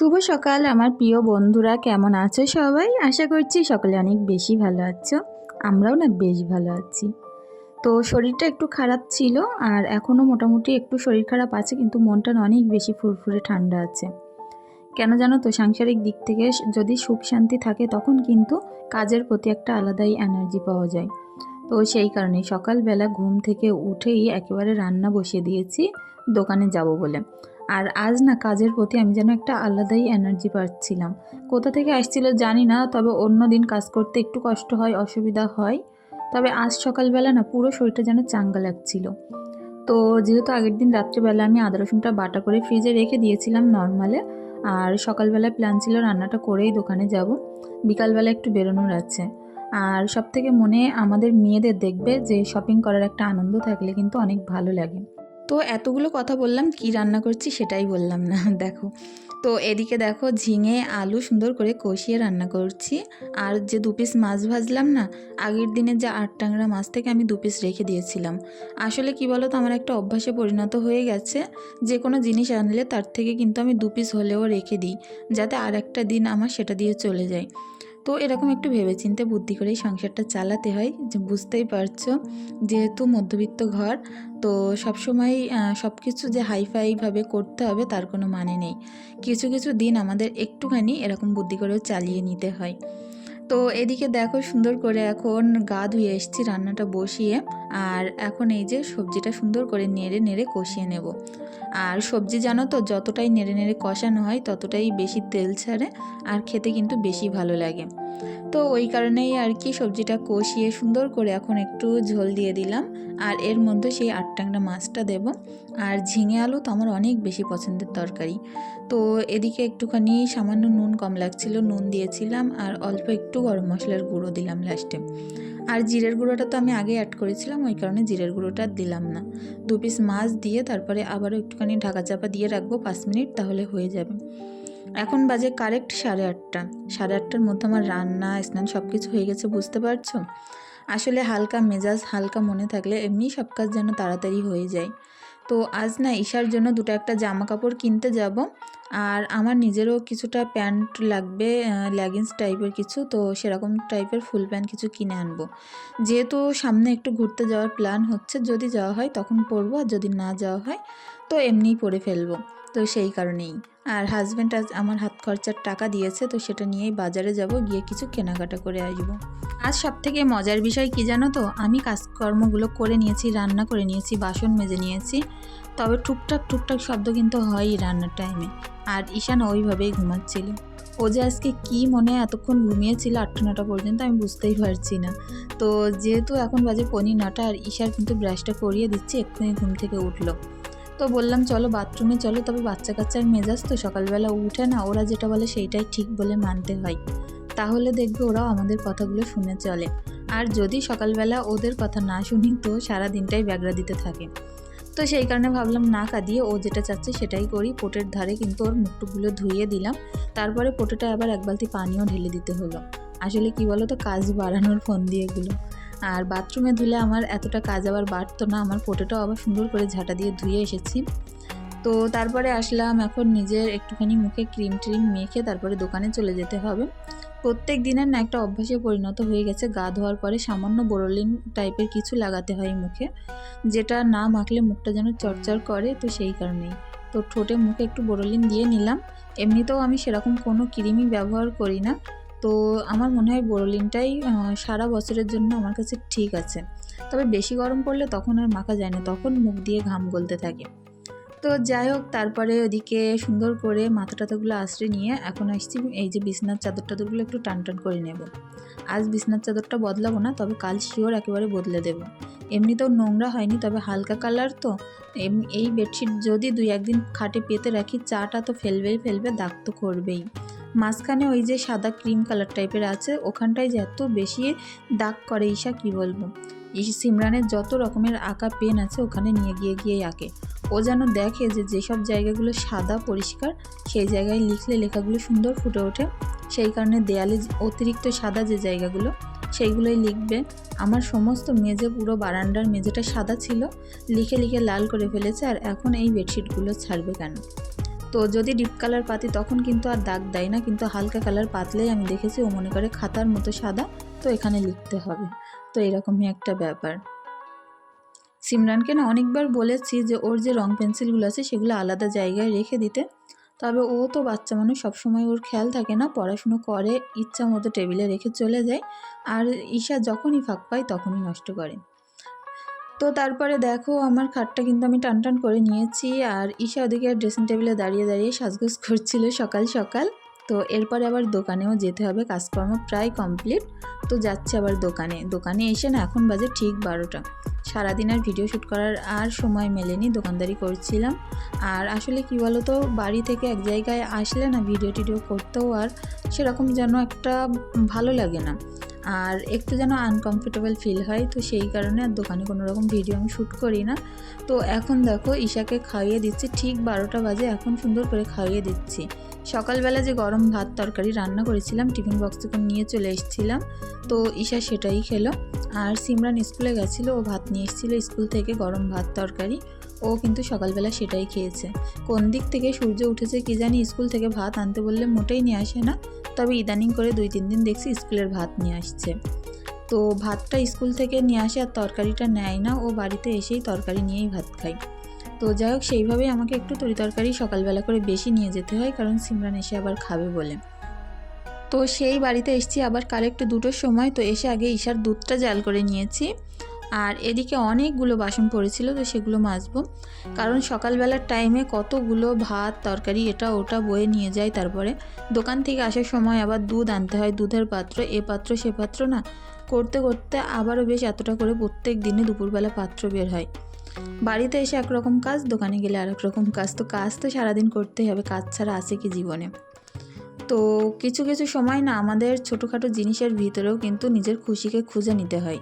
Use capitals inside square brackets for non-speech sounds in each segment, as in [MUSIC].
শুভ সকাল, আমার প্রিয় বন্ধুরা, কেমন আছো সবাই? আশা করছি সকলে অনেক বেশি ভালো আছো। আমরাও না বেশ ভালো আছি। তো শরীরটা একটু খারাপ ছিল, আর এখনও মোটামুটি একটু শরীর খারাপ আছে, কিন্তু মনটা অনেক বেশি ফুরফুরে ঠান্ডা আছে। কেন জানো তো, সাংসারিক দিক থেকে যদি সুখ শান্তি থাকে, তখন কিন্তু কাজের প্রতি একটা আলাদাই এনার্জি পাওয়া যায়। তো সেই কারণে সকালবেলা ঘুম থেকে উঠেই একেবারে রান্না বসিয়ে দিয়েছি, দোকানে যাব বলে। আর আজ না কাজের প্রতি আমি যেন একটা আলাদাই এনার্জি পাচ্ছিলাম। কোথা থেকে আসছিল জানি না, তবে অন্য দিন কাজ করতে একটু কষ্ট হয়, অসুবিধা হয়। তবে আজ সকালবেলা না পুরো শরীরটা যেন চাঙ্গা লাগছিল। তো যেহেতু আগের দিন রাত্রিবেলা আমি আদা, রসুনটা বাটা করে ফ্রিজে রেখে দিয়েছিলাম নর্মালে আর সকালবেলা প্ল্যান ছিল রান্নাটা করেই দোকানে যাব। বিকালবেলা একটু বেরোনোর আছে। আর সব থেকে মনে আমাদের মেয়েদের দেখবে যে শপিং করার একটা আনন্দ থাকলে কিন্তু অনেক ভালো লাগে। তো এতগুলো কথা বললাম, কি রান্না করছি সেটাই বললাম না, [LAUGHS] দেখো। তো এদিকে দেখো ঝিঙে, আলু সুন্দর করে কষিয়ে রান্না করছি। আর যে দু পিস মাছ ভাজলাম না, আগের দিনের যে আট টাংরা মাছ থেকে আমি দু পিস রেখে দিয়েছিলাম। আসলে কি বলো তো আমার একটা অভ্যাসে পরিণত হয়ে গেছে, যে কোনো জিনিস আনলে তার থেকে কিন্তু আমি দু পিস হলেও রেখে দিই, যাতে আর একটা দিন আমার সেটা দিয়ে চলে যায়। তো এরকম একটু ভেবেচিন্তে বুদ্ধি করেই সংসারটা চালাতে হয়, যে বুঝতেই পারছ যেহেতু মধ্যবিত্ত ঘর, তো সবসময় সব কিছু যে হাইফাইভাবে করতে হবে তার কোনো মানে নেই। কিছু কিছু দিন আমাদের একটুখানি এরকম বুদ্ধি করেও চালিয়ে নিতে হয়। তো এদিকে দেখো সুন্দর করে এখন গা ধুয়ে এসছি রান্নাটা বসিয়ে। আর এখন এই যে সবজিটা সুন্দর করে নেড়ে নেড়ে কষিয়ে নেব। আর সবজি জানো তো, যতটাই নেড়ে নেড়ে কষানো হয় ততটাই বেশি তেল ছাড়ে আর খেতে কিন্তু বেশি ভালো লাগে। তো ওই কারণেই আর কি সবজিটা কষিয়ে সুন্দর করে এখন একটু ঝোল দিয়ে দিলাম। আর এর মধ্যে সেই আটটাংটা মাছটা দেব। আর ঝিঙে আলু তো আমার অনেক বেশি পছন্দের তরকারি। তো এদিকে একটুখানি সামান্য নুন কম লাগছিল, নুন দিয়েছিলাম আর অল্প একটু গরম মশলার গুঁড়ো দিলাম লাস্টে। আর জিরের গুঁড়োটা তো আমি আগে অ্যাড করেছিলাম, ওই কারণে জিরের গুঁড়োটা দিলাম না। দু পিস মাছ দিয়ে তারপরে আবারও একটুখানি ঢাকা চাপা দিয়ে রাখব পাঁচ মিনিট, তাহলে হয়ে যাবে। এখন বাজে কারেক্ট সাড়ে আটটা। সাড়ে আটটার মধ্যে আমার রান্না, স্নান সব কিছু হয়ে গেছে, বুঝতে পারছ? আসলে হালকা মেজাজ, হালকা মনে থাকলে এমনি সব কাজ যেন তাড়াতাড়ি হয়ে যায়। তো আজ না ঈশার জন্য দুটো একটা জামা কাপড় কিনতে যাব। আর আমার নিজেরও কিছুটা প্যান্ট লাগবে লেগিংস টাইপের কিছু, তো সেরকম টাইপের ফুল প্যান্ট কিছু কিনে আনব। যেহেতু সামনে একটু ঘুরতে যাওয়ার প্ল্যান হচ্ছে, যদি যাওয়া হয় তখন পরবো, আর যদি না যাওয়া হয় তো এমনিই পরে ফেলব। তো সেই কারণেই। আর হাজব্যান্ড আজ আমার হাত খরচার টাকা দিয়েছে, তো সেটা নিয়েই বাজারে যাব, গিয়ে কিছু কেনাকাটা করে আসব। আজ সব থেকে মজার বিষয় কি জানো তো? আমি কাজকর্মগুলো করে নিয়েছি, রান্না করে নিয়েছি, বাসন মেজে নিয়েছি, তবে টুকটাক টুকটাক শব্দ কিন্তু হয়ই রান্নার টাইমে আর ঈশান ওইভাবেই ঘুমাচ্ছিল। ও যে আজকে কী মনে এতক্ষণ ঘুমিয়েছিল আটটা নটা পর্যন্ত আমি বুঝতেই পারছি না। তো যেহেতু এখন বাজে পনি নটা, আর ঈশার কিন্তু ব্রাশটা করিয়ে দিচ্ছি, এক্ষুনি ঘুম থেকে উঠল। তো বললাম, চলো বাথরুমে চলো। তবে বাচ্চা কাচ্চার মেজাজ তো সকালবেলা উঠে না, ওরা যেটা বলে সেইটাই ঠিক বলে মানতে হয়। তাহলে দেখবে ওরাও আমাদের কথাগুলো শুনে চলে। আর যদি সকালবেলা ওদের কথা না শুনি, তো সারা দিনটাই ব্যাগরা দিতে থাকে। তো সেই কারণে ভাবলাম, না কাঁদিয়ে ও যেটা চাচ্ছে সেটাই করি। পোটের ধারে কিন্তু ওর মুখটুকগুলো ধুইয়ে দিলাম। তারপরে পোটেটা আবার এক বালতি পানিও ঢেলে দিতে হলো। আসলে কি বলো তো কাজ বাড়ানোর ফোন দিয়ে এগুলো। আর বাথরুমে ধুলে আমার এতটা কাজ আবার বাড়তো না, আমার পোটেটাও আবার সুন্দর করে ঝাঁটা দিয়ে ধুয়ে এসেছি। তো তারপরে আসলাম এখন নিজের একটুখানি মুখে ক্রিম ট্রিম মেখে তারপরে দোকানে চলে যেতে হবে। প্রত্যেক দিনের না একটা অভ্যাসে পরিণত হয়ে গেছে, গা ধোয়ার পরে সামান্য বোরোলিন টাইপের কিছু লাগাতে হয় মুখে, যেটা না মাখলে মুখটা যেন চরচর করে, তো সেই কারণেই। তো ঠোঁটে মুখে একটু বোরোলিন দিয়ে নিলাম, এমনিতেও আমি সেরকম কোনো ক্রিমই ব্যবহার করি না। তো আমার মনে হয় বোরোলিনটাই সারা বছরের জন্য আমার কাছে ঠিক আছে। তবে বেশি গরম পড়লে তখন আর মাখা যায় না, তখন মুখ দিয়ে ঘাম গলতে থাকে। তো যাই হোক, তারপরে ওদিকে সুন্দর করে মাথা টাথাগুলো আশ্রে নিয়ে এখন আসছি, এই যে বিছনার চাদর টাদরগুলো একটু টান টান করে নেব। আজ বিছনার চাদরটা বদলাবো না, তবে কাল শিওর একেবারে বদলে দেব। এমনিতেও নোংরা হয়নি, তবে হালকা কালার তো। এই বেডশিট যদি দুই একদিন খাটে পেতে রাখি, চাটা তো ফেলবেই ফেলবে, দাগ তো করবেই। মাঝখানে ওই যে সাদা ক্রিম কালার টাইপের আছে, ওখানটায় যে এত বেশি দাগ করে ঈশা, কি বলব? সিমরানের যত রকমের আঁকা পেন আছে, ওখানে নিয়ে গিয়ে গিয়েই আঁকে। ও যেন দেখে যে যেসব জায়গাগুলো সাদা পরিষ্কার, সেই জায়গায় লিখলে লেখাগুলো সুন্দর ফুটে ওঠে। সেই কারণে দেয়ালে অতিরিক্ত সাদা যে জায়গাগুলো, সেইগুলোই লিখবে। আমার সমস্ত মেজে পুরো বারান্দার মেঝেটা সাদা ছিল, লিখে লিখে লাল করে ফেলেছে, আর এখন এই বেডশিটগুলো ছাড়বে কেন? তো যদি ডিপ কালার পাতি, তখন কিন্তু আর দাগ দেয় না। কিন্তু হালকা কালার পাতলেই আমি দেখেছি, ও মনে করে খাতার মতো সাদা। তো এখানে লিখতে হবে। তো এরকমই একটা ব্যাপার। সিমরানকে না অনেকবার বলেছি যে, ওর যে রং পেন্সিলগুলো আছে, সেগুলো আলাদা জায়গায় রেখে দিতে। তবে ও তো বাচ্চা মানুষ, সবসময় ওর খেয়াল থাকে না, পড়াশুনো করে, ইচ্ছা মতো টেবিলে রেখে চলে যায়। আর ঈশা যখনই ফাঁক পায়, তখনই নষ্ট করে। তো তারপরে দেখো আমার খাটটা কিন্তু আমি টান টান করে নিয়েছি আর ঈশা ওদিকে ড্রেসিং টেবিলে দাঁড়িয়ে দাঁড়িয়ে সাজগোজ করছিল সকাল সকাল। তো এরপরে আবার দোকানেও যেতে হবে, কাজকর্ম প্রায় কমপ্লিট তো যাচ্ছে আবার দোকানে। দোকানে এসে না এখন বাজে ঠিক বারোটা। সারাদিন আর ভিডিও শ্যুট করার আর সময় মেলেনি, দোকানদারি করছিলাম। আর আসলে কি বলো তো বাড়ি থেকে এক জায়গায় আসলে না ভিডিও টিডিও করতেও আর সেরকম যেন একটা ভালো লাগে না। আর একটু যেন আনকমফোর্টেবল ফিল হয়, তো সেই কারণে আর দোকানে কোনো রকম ভিডিও আমি শ্যুট করি না। তো এখন দেখো ঈশাকে খাইয়ে দিচ্ছি, ঠিক বারোটা বাজে এখন সুন্দর করে খাইয়ে দিচ্ছি। সকালবেলা যে গরম ভাত তরকারি রান্না করেছিলাম, টিফিন বক্স করে নিয়ে চলে এসেছিলাম। তো ঈশা সেটাই খেলো। আর সিমরান স্কুলে গেছিল, ও ভাত নিয়ে এসেছিল স্কুল থেকে গরম ভাত তরকারি। ও কিন্তু সকালবেলা সেটাই খেয়েছে। কোন দিক থেকে সূর্য উঠেছে কি জানি স্কুল থেকে ভাত আনতে বললে মোটেই নিয়ে আসে না। তবে ইদানিং করে দুই তিন দিন দেখছি স্কুলের ভাত নিয়ে আসছে। তো ভাতটা স্কুল থেকে নিয়ে আসে আর তরকারিটা নেয় না। ও বাড়িতে এসেই তরকারি নিয়েই ভাত খায়। তো যাই হোক, সেইভাবেই আমাকে একটু তরি তরকারি সকালবেলা করে বেশি নিয়ে যেতে হয়, কারণ সিমরান এসে আবার খাবে বলে। তো সেই বাড়িতে এসেছি, আবার কাল একটু দুটোর সময়, তো এসে আগে ঈশার দুধটা জাল করে নিয়েছি। আর এদিকে অনেকগুলো বাসন পড়েছিল, তো সেগুলো মাজবো। কারণ সকালবেলার টাইমে কতগুলো ভাত, তরকারি, এটা ওটা বয়ে নিয়ে যায় তারপরে। দোকান থেকে আসার সময় আবার দুধ আনতে হয়, দুধের পাত্র, এ পাত্র, সে পাত্র না। করতে করতে আবারও বেশ এতটা করে প্রত্যেক দিনে দুপুরবেলা পাত্র বের হয়। বাড়িতে এসে একরকম কাজ, দোকানে গেলে আর রকম কাজ। তো কাজ তো সারাদিন করতেই হবে, কাজ ছাড়া আছে কি জীবনে? তো কিছু কিছু সময় না আমাদের ছোটোখাটো জিনিসের ভিতরেও কিন্তু নিজের খুশিকে খুঁজে নিতে হয়।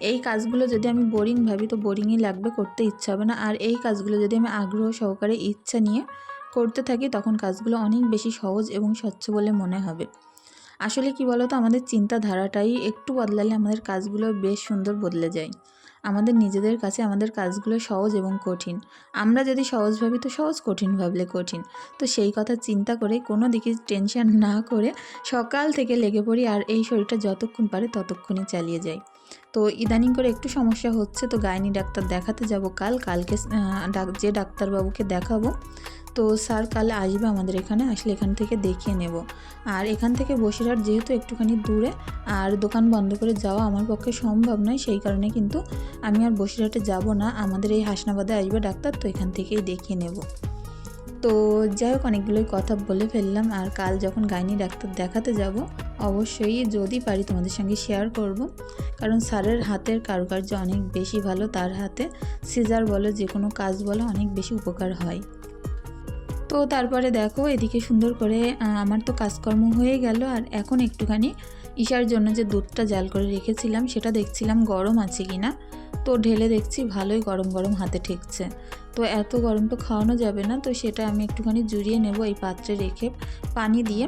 এই কাজগুলো যদি আমি বোরিং ভাবি, তো বোরিংই লাগবে, করতে ইচ্ছা হবে না। আর এই কাজগুলো যদি আমি আগ্রহ সহকারে, ইচ্ছা নিয়ে করতে থাকি, তখন কাজগুলো অনেক বেশি সহজ এবং স্বচ্ছ বলে মনে হবে। আসলে কি বলতো, আমাদের চিন্তাধারাটাই একটু বদলালে আমাদের কাজগুলো বেশ সুন্দর বদলে যায়। আমাদের নিজেদের কাছে আমাদের কাজগুলো সহজ এবং কঠিন। আমরা যদি সহজ ভাবি তো সহজ কঠিন ভাবলে কঠিন। তো সেই কথা চিন্তা করে কোনো দিকে টেনশন না করে সকাল থেকে লেগে পড়ি আর এই শরীরটা যতক্ষণ পারে ততক্ষণই চালিয়ে যাই। তো ইদানিং করে একটু সমস্যা হচ্ছে, তো গাইনি ডাক্তার দেখাতে যাব কাল। কালকে যে ডাক্তারবাবুকে দেখাবো, তো স্যার কাল আসবে আমাদের এখানে, আসলে এখান থেকে দেখিয়ে নেব। আর এখান থেকে বসিরহাট যেহেতু একটুখানি দূরে, আর দোকান বন্ধ করে যাওয়া আমার পক্ষে সম্ভব নয়, সেই কারণে কিন্তু আমি আর বসিরহাটে যাব না। আমাদের এই হাসনাবাদে আসবে ডাক্তার, তো এখান থেকেই দেখিয়ে নেব। তো যাই হোক, অনেকগুলোই কথা বলে ফেললাম। আর কাল যখন গাইনি ডাক্তার দেখাতে যাব, অবশ্যই যদি পারি তোমাদের সঙ্গে শেয়ার করব। কারণ স্যারের হাতের কারুকার্য অনেক বেশি ভালো, তার হাতে। সিজার বলো, যে কোনো কাজ বলো, অনেক বেশি উপকার হয়। তো তারপরে দেখো, এদিকে সুন্দর করে আমার তো কাজকর্ম হয়ে গেল। আর এখন একটুখানি ঈশার জন্য যে দুধটা জাল করে রেখেছিলাম, সেটা দেখছিলাম গরম আছে কি না তো ঢেলে দেখছি, ভালোই গরম গরম হাতে ঠেকছে। তো এত গরম তো খাওয়ানো যাবে না, তো সেটা আমি একটুখানি জুড়িয়ে নেব এই পাত্রে রেখে পানি দিয়ে।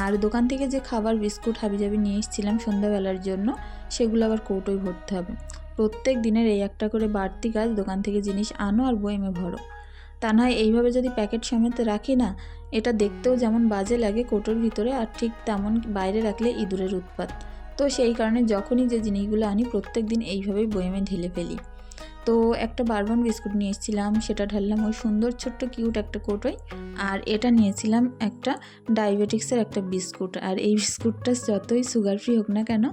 আর দোকান থেকে যে খাবার বিস্কুট হাবিজাবি নিয়ে এসেছিলাম সন্ধ্যাবেলার জন্য, সেগুলো আবার কৌটোয় ভরতে হবে। প্রত্যেক দিনের এই একটা করে বাড়তি কাজ দোকান থেকে জিনিস আনো আর বয়েমে ভরো। তা নয় এইভাবে যদি প্যাকেট সমেত রাখি না, এটা দেখতেও যেমন বাজে লাগে কোটোর ভিতরে, আর ঠিক তেমন বাইরে রাখলে ইঁদুরের উৎপাত। তো সেই কারণে যখনই যে জিনিসগুলো আনি, প্রত্যেক দিন এইভাবেই বয়েমে ঢেলে ফেলি। তো একটা বারবন বিস্কুট নিয়ে এসেছিলাম, সেটা ঢাললাম ওই সুন্দর ছোট্ট কিউট একটা কোটোয়, আর এটা নিয়েছিলাম একটা ডায়াবেটিক্সের একটা বিস্কুট। আর এই বিস্কুটটা যতই সুগার ফ্রি হোক না কেন,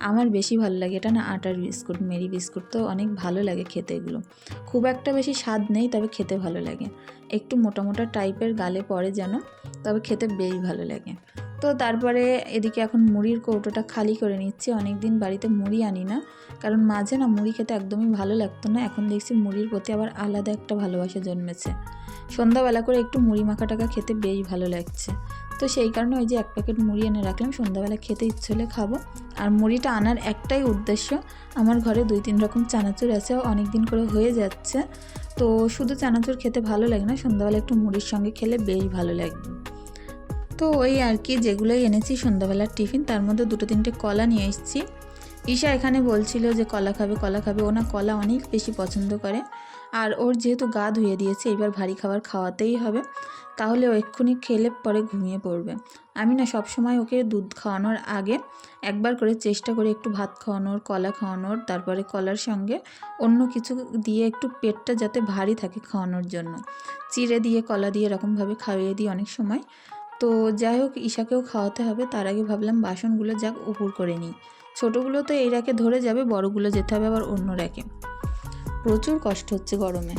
আমার বেশি ভালো লাগে। এটা না আটার বিস্কুট, মেরি বিস্কুট তো অনেক ভালো লাগে খেতে এগুলো। খুব একটা বেশি স্বাদ নেই, তবে খেতে ভালো লাগে। একটু মোটা মোটা টাইপের গালে পড়ে যেন, তবে খেতে বেশ ভালো লাগে। তো তারপরে এদিকে এখন মুড়ির কৌটোটা খালি করে নিচ্ছি। অনেক দিন বাড়িতে মুড়ি আনি না, কারণ মাঝে না মুড়ি খেতে একদমই ভালো লাগতো না। এখন দেখছি মুড়ির প্রতি আবার আলাদা একটা ভালোবাসা জন্মেছে। সন্ধ্যাবেলা করে একটু মুড়ি মাখা টাকা খেতে বেশ ভালো লাগছে। তো সেই কারণে ওই যে এক প্যাকেট মুড়ি এনে রাখলাম, সন্ধ্যাবেলা খেতে ইচ্ছে হলে খাব। আর মুড়িটা আনার একটাই উদ্দেশ্য, আমার ঘরে দুই তিন রকম চানাচুর আছে অনেক দিন করে হয়ে যাচ্ছে। তো শুধু চানাচুর খেতে ভালো লাগে না, সন্ধ্যাবেলা একটু মুড়ির সঙ্গে খেলে বেশ ভালো লাগবে তো ওই আর কি, যেগুলোই এনেছি সন্ধ্যাবেলার টিফিন, তার মধ্যে দুটো তিনটে কলা নিয়ে এসেছি। ঈশা এখানে বলছিল যে কলা খাবে কলা খাবে। ও না কলা অনেক বেশি পছন্দ করে। আর ওর যেহেতু গা ধুয়ে দিয়েছে, এবার ভারী খাবার খাওয়াতেই হবে। তাহলে ও এক্ষুনি খেলে পরে ঘুমিয়ে পড়বে। আমি না সব সময় ওকে দুধ খাওয়ানোর আগে একবার করে চেষ্টা করি একটু ভাত খাওয়ানোর, কলা খাওয়ানোর, তারপরে কলার সঙ্গে অন্য কিছু দিয়ে একটু পেটটা যাতে ভারী থাকে খাওয়ানোর জন্য। চিড়ে দিয়ে, কলা দিয়ে এরকমভাবে খাইয়ে দিই অনেক সময়। তো যাই হোক, ঈশাকেও খাওয়াতে হবে। তার আগে ভাবলাম বাসনগুলো যাক, উপর করে নিই। ছোটোগুলো তো এই র্যাকে ধরে যাবে বড়গুলো যেতে হবে আবার অন্য র্যাকে। প্রচুর কষ্ট হচ্ছে গরমে।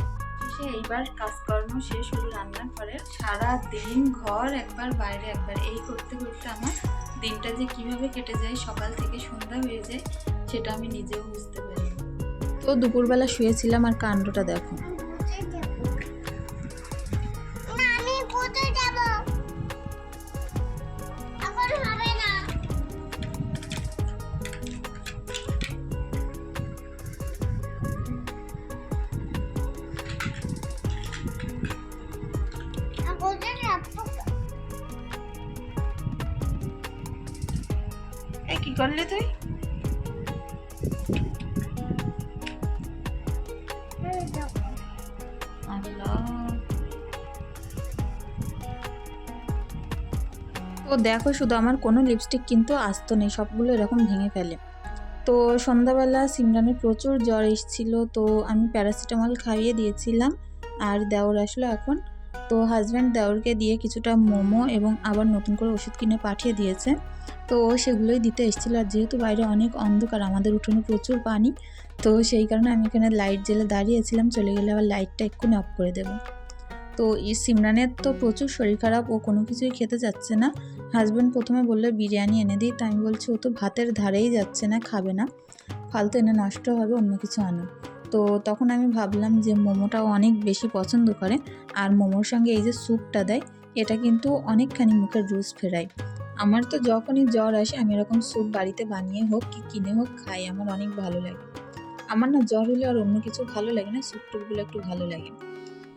সে এইবার কাজকর্ম শেষ হলো রান্নার পরে সারা দিন ঘর একবার বাইরে একবার। এই করতে করতে আমার দিনটা যে কীভাবে কেটে যায় সকাল থেকে সন্ধ্যা হয়ে যায় সেটা আমি নিজেও বুঝতে পারি তো দুপুরবেলা শুয়েছিলাম আর কাণ্ডটা দেখো। করলি তুই। তো দেখো শুধু আমার কোনো লিপস্টিক কিন্তু আসতো নেই, সবগুলো এরকম ভেঙে ফেলে। তো সন্ধ্যাবেলা সিমরানের প্রচুর জ্বর এসেছিল, তো আমি প্যারাসিটামল খাইয়ে দিয়েছিলাম আর দেওর আসলো এখন। তো হাজব্যান্ড দেওরকে দিয়ে কিছুটা মোমো এবং আবার নতুন করে ওষুধ কিনে পাঠিয়ে দিয়েছে। তো সেগুলোই দিতে এসেছিল। আর যেহেতু বাইরে অনেক অন্ধকার, আমাদের উঠোনে প্রচুর পানি, তো সেই কারণে আমি এখানে লাইট জেলে দাঁড়িয়েছিলাম। চলে গেলে আবার লাইটটা এক্ষুনি অফ করে দেবো। তো এই সিমরানের তো প্রচুর শরীর খারাপ, ও কোনো কিছুই খেতে যাচ্ছে না। হাজব্যান্ড প্রথমে বলল, বিরিয়ানি এনে দিই। তাই আমি বলছি, ও তো ভাতের ধারেই যাচ্ছে না, খাবে না। ফালতু এনে নষ্ট হবে, অন্য কিছু আনো। তো তখন আমি ভাবলাম যে মোমোটাও অনেক বেশি পছন্দ করে। আর মোমোর সঙ্গে এই যে স্যুপটা দেয়, এটা কিন্তু অনেকখানি মুখের রুচ ফেরায়। আমার তো যখনই জ্বর আসে, আমি এরকম স্যুপ বাড়িতে বানিয়ে হোক কি কিনে হোক খাই, আমার অনেক ভালো লাগে। আমার না জ্বর হলে আর অন্য কিছু ভালো লাগে না স্যুপ টুপগুলো একটু ভালো লাগে।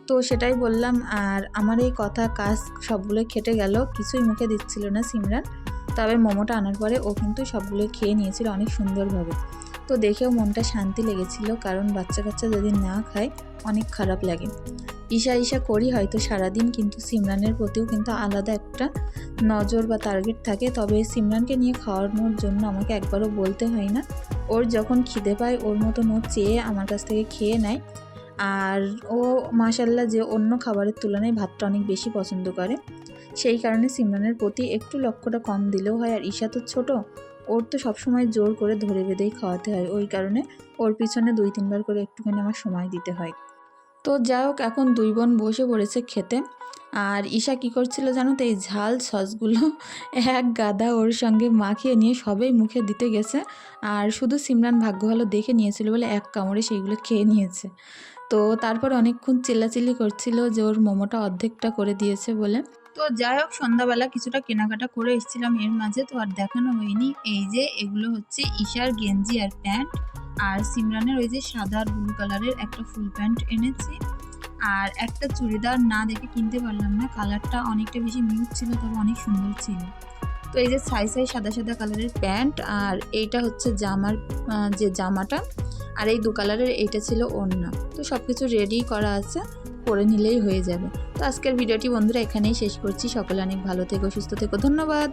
তো সেটাই বললাম, আর আমার এই কথা কাজ সবগুলো খেটে গেল, কিছুই মুখে দিচ্ছিল না সিমরান। তবে মোমোটা আনার পরে ও কিন্তু সবগুলো খেয়ে নিয়েছিল অনেক সুন্দরভাবে। তো দেখেও মনটা শান্তি লেগেছিল, কারণ বাচ্চা কাচ্চা যদি না খায় অনেক খারাপ লাগে। ঈশা ঈশা করি হয়তো সারাদিন, কিন্তু সিমরানের প্রতিও কিন্তু আলাদা একটা নজর বা টার্গেট থাকে। তবে সিমরানকে নিয়ে খাওয়ানোর জন্য আমাকে একবারও বলতে হয় না। ওর যখন খিদে পায়, ওর মতন ও চেয়ে আমার কাছ থেকে খেয়ে নেয়। আর ও মাসাল্লাহ যে অন্য খাবারের তুলনায় ভাতটা অনেক বেশি পছন্দ করে। সেই কারণে সিমরানের প্রতি একটু লক্ষ্যটা কম দিলেও হয়। আর ঈশা তো ছোট ওর তো সবসময় জোর করে ধরে বেঁধেই খাওয়াতে হয়। ওই কারণে ওর পিছনে দুই, তিনবার করে একটুখানি আমার সময় দিতে হয়। তো যাই হোক, এখন দুই বোন বসে পড়েছে খেতে। আর ঈশা কী করছিল জানো তো? এই ঝাল সসগুলো [LAUGHS] এক গাদা ওর সঙ্গে মাখিয়ে নিয়ে সবেই মুখে দিতে গেছে। আর শুধু সিমরান ভাগ্য ভালো দেখে নিয়েছিল বলে এক কামড়ে সেইগুলো খেয়ে নিয়েছে। তো তারপর অনেকক্ষণ চিল্লাচিল্লি করছিল যে ওর মোমোটা অর্ধেকটা করে দিয়েছে বলে। তো যাই হোক, সন্ধ্যাবেলা কিছুটা কেনাকাটা করে এসেছিলাম এর মাঝে, তো আর দেখানো হয়নি। এই যে, এগুলো হচ্ছে ঈশার গেঞ্জি আর প্যান্ট। আর সিমরানের ওই যে সাদা আর ব্লু কালারের একটা ফুল প্যান্ট এনেছি। আর একটা চুড়িদার না দেখে কিনতে পারলাম না, কালারটা অনেকটা বেশি মিউট ছিল, তবে অনেক সুন্দর ছিল। তো এই যে সাই সাই সাদা সাদা কালারের প্যান্ট, আর এইটা হচ্ছে জামার যে জামাটা, আর এই দু কালারের এইটা ছিল ওড়না। তো সব কিছু রেডি করা আছে। পরে নিলেই হয়ে যাবে। তো আজকের ভিডিওটি বন্ধুরা এখানেই শেষ করছি। সকলে অনেক ভালো থেকো, সুস্থ থেকো। ধন্যবাদ।